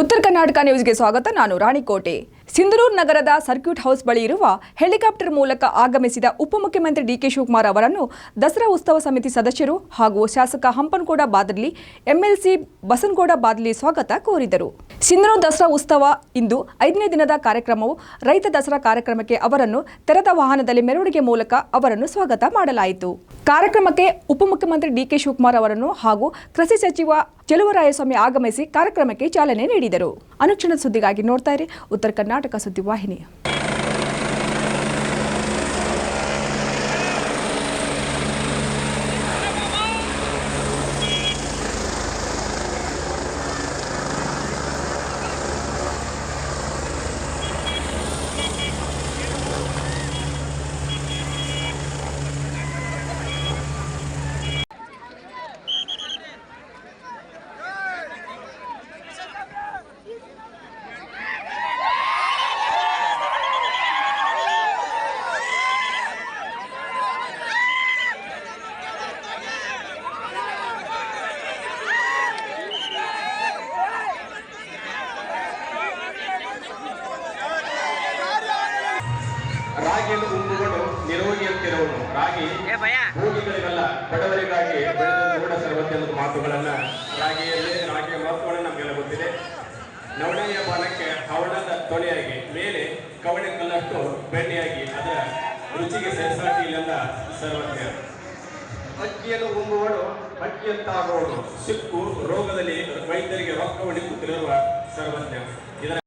ಉತ್ತರ ಕರ್ನಾಟಕ ನ್ಯೂಸ್ಗೆ ಸ್ವಾಗತ. ನಾನು ರಾಣಿಕೋಟೆ. ಸಿಂಧನೂರು ನಗರದ ಸರ್ಕ್ಯೂಟ್ ಹೌಸ್ ಬಳಿ ಇರುವ ಹೆಲಿಕಾಪ್ಟರ್ ಮೂಲಕ ಆಗಮಿಸಿದ ಉಪಮುಖ್ಯಮಂತ್ರಿ ಡಿಕೆ ಶಿವಕುಮಾರ್ ಅವರನ್ನು ದಸರಾ ಉತ್ಸವ ಸಮಿತಿ ಸದಸ್ಯರು ಹಾಗೂ ಶಾಸಕ ಹಂಪನಗೌಡ ಬಾದರ್ಲಿ, ಎಂಎಲ್ಸಿ ಬಸನಗೌಡ ಬಾದಲಿ ಸ್ವಾಗತ ಕೋರಿದರು. ಸಿಂಧನೂರು ದಸರಾ ಉತ್ಸವ ಇಂದು ಐದನೇ ದಿನದ ಕಾರ್ಯಕ್ರಮವು ರೈತ ದಸರಾ ಕಾರ್ಯಕ್ರಮಕ್ಕೆ ಅವರನ್ನು ತೆರೆದ ವಾಹನದಲ್ಲಿ ಮೆರವಣಿಗೆ ಮೂಲಕ ಅವರನ್ನು ಸ್ವಾಗತ ಮಾಡಲಾಯಿತು. ಕಾರ್ಯಕ್ರಮಕ್ಕೆ ಉಪಮುಖ್ಯಮಂತ್ರಿ ಡಿಕೆ ಶಿವಕುಮಾರ್ ಅವರನ್ನು ಹಾಗೂ ಕೃಷಿ ಸಚಿವ ಚೆಲುವರಾಯಸ್ವಾಮಿ ಆಗಮಿಸಿ ಕಾರ್ಯಕ್ರಮಕ್ಕೆ ಚಾಲನೆ ನೀಡಿದರು. ಅನುಕ್ಷಣ ಸುದ್ದಿಗಾಗಿ ನೋಡ್ತಾ ಉತ್ತರ ಕರ್ನಾಟಕ ಸುದ್ದಿವಾಹಿನಿ ರಾಗಿಯನ್ನು ಉಂಬುಗಳು ನಿರೋಗಿಯಂತಿರುವನು ರಾಗಿ ಏ ಭಯ. ಭೋಗಿಗಳಿಗಲ್ಲ ಬಡವರಿಗಾಗಿ ಬೆಳೆದ ನೋಡ ಸರ್ವತ್ತೆ ಅನ್ನೋದು ಮಾತುಗಳನ್ನ ರಾಗಿಯಲ್ಲಿ ರಾಗಿಯ ಮಹತ್ವಗಳನ್ನು ನಮಗೆಲ್ಲ ಗೊತ್ತಿದೆ. ನವಣೆಯ ಬಾಲಕ್ಕೆ ಹವಣದ ತೊಳೆಯಾಗಿ ಮೇಲೆ ಕವಣೆ ಕಲ್ಲಷ್ಟು ಬೆಣ್ಣೆಯಾಗಿ ಅದರ ರುಚಿಗೆ ಸರಿಸಾಟಿ ಇಲ್ಲದ ಸರ್ವಜ್ಞ. ಅಕ್ಕಿಯನ್ನು ಉಂಬುವಳು ಅಕ್ಕಿಯಂತಾಗುವಳು ಸಿಕ್ಕು ರೋಗದಲ್ಲಿ ವೈದ್ಯರಿಗೆ ರೊಕ್ಕವನ್ನು ತಿಳಿರುವ ಸರ್ವಜ್ಞ. ಇದರ